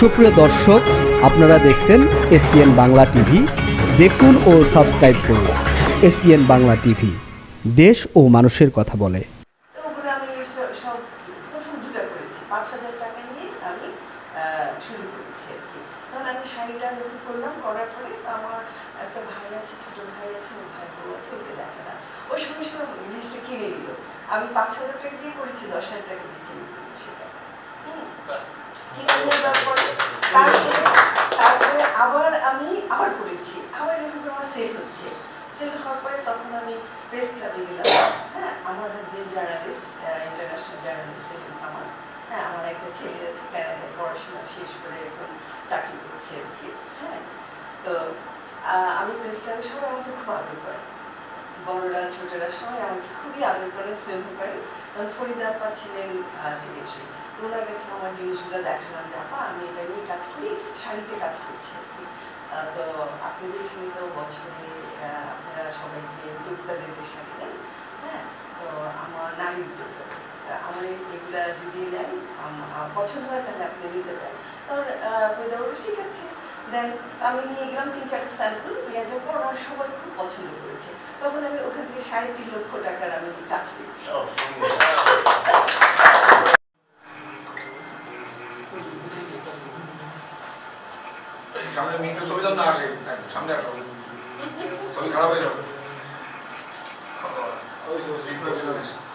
সুপ্রিয় দর্শক, আপনারা দেখছেন এসপিএন বাংলা টিভি। দেখুন ও সাবস্ক্রাইব করুন এসপিএন বাংলা টিভি। দেশ ও মানুষের কথা বলে। আমি করেছি। পাঁচ হাজার টাকা করেছি দিয়ে করেছি, দশ হাজার টাকা দিয়ে কিনে পরে তারপরে আবার আমি আবার করেছি। আবার এরকম আমার সেল হচ্ছে। সেল হওয়ার পরে তখন আমি প্রেস ক্লাবে গেলাম হ্যাঁ আমার হাজবেন্ড জার্নালিস্ট ইন্টারন্যাশনাল জার্নালিস্ট আমার। হ্যাঁ আমার একটা ছেলে আছে ক্যানাডায় পড়াশোনা শেষ করে এখন চাকরি করছে আর কি। হ্যাঁ তো আমি প্রেস ক্লাবে সবাই আমাকে খুব আদর করে। বড়রা, ছোটরা সবাই আমাকে খুবই আদর করে, স্নেহ করে তখন ফরিদা ছিলেন সেক্রেটারি ওনার কাছে আমার জিনিসগুলো দেখালাম যে, আপা, আমি এটা নিয়ে কাজ করি, শাড়িতে কাজ করছি আর তো আপনাদের এখানে তো বছরে আপনারা সবাইকে উদ্যোক্তাদেরকে শাড়ি দেন। হ্যাঁ তো আমার নারী উদ্যোক্তা। আমার এগুলা যদি নেন পছন্দ হয় তাহলে আপনি নিতে পারেন। তখন ফরিদা বলল ঠিক আছে দেন আমি নিয়ে গেলাম তিন চারটা স্যাম্পল নিয়ে যাওয়ার পর ওরা সবাই খুব পছন্দ করেছে। তখন আমি ওখান থেকে সাড়ে তিন লক্ষ টাকার আমি কাজ পেয়েছি। সামনে মিনিট ছবি না আসে। সামনে আসো। ছবি খারাপ হয়ে যাবে। ছবি